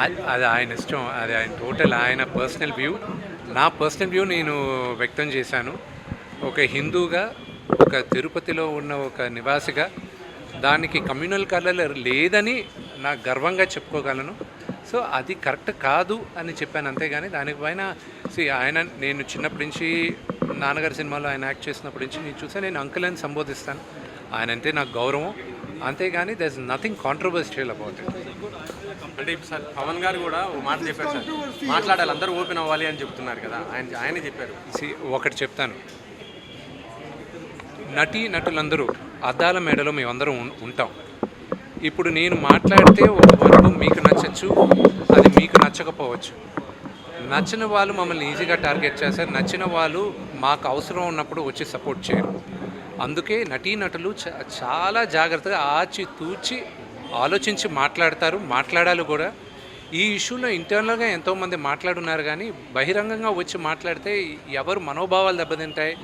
అది- ఆయన ఇష్టం అది ఆయన టోటల్ ఆయన పర్సనల్ వ్యూ. నా పర్సనల్ వ్యూ నేను వ్యక్తం చేశాను. ఒక హిందూగా ఒక తిరుపతిలో ఉన్న ఒక నివాసిగా దానికి కమ్యూనల్ కలర్ లేదని నా గర్వంగా చెప్పుకోగలను. సో అది కరెక్ట్ కాదు అని చెప్పాను అంతేగాని దానిపైన సి ఆయన నేను చిన్నప్పటి నుంచి నాన్నగారి సినిమాలో ఆయన యాక్ట్ చేసినప్పటి నుంచి నేను చూసా నేను అంకుల్ అని సంబోధిస్తాను. ఆయన అంటే నాకు గౌరవం. అంతేగాని there is nothing controversial about it అంటే సార్ పవన్ గారు కూడా ఓ మాట చెప్పారు సార్. మాట్లాడాలి అందరూ ఓపెన్ అవ్వాలి అని చెప్తున్నారు కదా ఆయన ఆయనే చెప్పారు. ఒకటి చెప్తాను. నటీ నటులందరూ అద్దాల మేడలో మేమందరం ఉంటాం. ఇప్పుడు నేను మాట్లాడితే ఒక వరకు మీకు నచ్చచ్చు అది మీకు నచ్చకపోవచ్చు. నచ్చిన వాళ్ళు మమ్మల్ని ఈజీగా టార్గెట్ చేస్తారు నచ్చిన వాళ్ళు మాకు అవసరం ఉన్నప్పుడు వచ్చి సపోర్ట్ చేయరు. అందుకే నటీనటులు చ- చాలా జాగ్రత్తగా ఆచి తూచి ఆలోచించి మాట్లాడతారు. మాట్లాడాలి కూడా. ఈ ఇష్యూలో ఇంటర్నల్గా ఎంతోమంది మాట్లాడున్నారు కానీ బహిరంగంగా వచ్చి మాట్లాడితే ఎవరు మనోభావాలు దెబ్బతింటాయి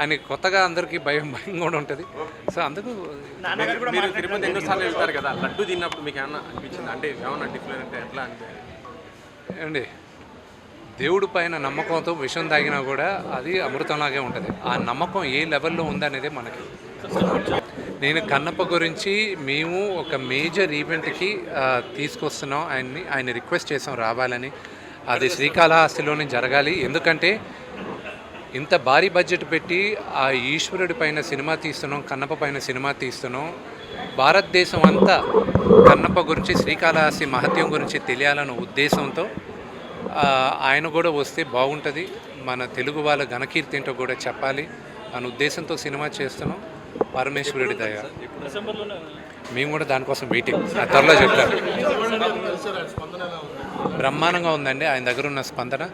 అని కొత్తగా అందరికీ భయం భయం కూడా ఉంటుంది. సో అందుకు మీరు తిరుపతి ఎన్నోసార్లు వెళ్తారు కదా? లడ్డు తిన్నప్పుడు మీకు ఏమన్నా అనిపించింది? అంటే ఏమన్నా డిఫరెంట్ ఎట్లా అంటే ఏమండి దేవుడి పైన నమ్మకంతో విషం తాగినా కూడా అది అమృతంలాగే ఉంటుంది. ఆ నమ్మకం ఏ లెవెల్లో ఉందనేది మనకి. నేను కన్నప్ప గురించి మేము ఒక మేజర్ ఈవెంట్కి తీసుకొస్తున్నాం. ఆయన్ని ఆయన రిక్వెస్ట్ చేసాం రావాలని. అది శ్రీకాళహస్తిలోనే జరగాలి. ఎందుకంటే ఇంత భారీ బడ్జెట్ పెట్టి ఆ ఈశ్వరుడి పైన సినిమా తీస్తున్నాం కన్నప్ప పైన సినిమా తీస్తున్నాం. భారతదేశం అంతా కన్నప్ప గురించి శ్రీకాళహస్తి మహత్యం గురించి తెలియాలన్న ఉద్దేశంతో ఆయన కూడా వస్తే బాగుంటుంది. మన తెలుగు వాళ్ళ ఘనకీర్తి ఏంటో కూడా చెప్పాలి. అనే ఉద్దేశంతో సినిమా చేస్తున్నాం. పరమేశ్వరుడి దయ. మేము కూడా దానికోసం వెయిటింగ్. ఆ త్వరలో చెప్పారు బ్రహ్మాండంగా ఉందండి. ఆయన దగ్గర ఉన్న స్పందన.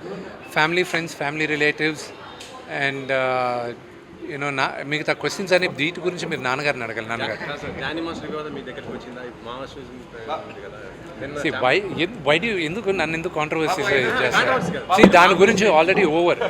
Family friends family relatives and you know నా మిగతా క్వశ్చన్స్ అన్ని వీటి గురించి మీరు నాన్నగారిని అడగాలి నాన్నగారు. do you, ఎందుకు నన్ను ఎందుకు కాంట్రవర్సీ దాని గురించి ఆల్రెడీ ఓవర్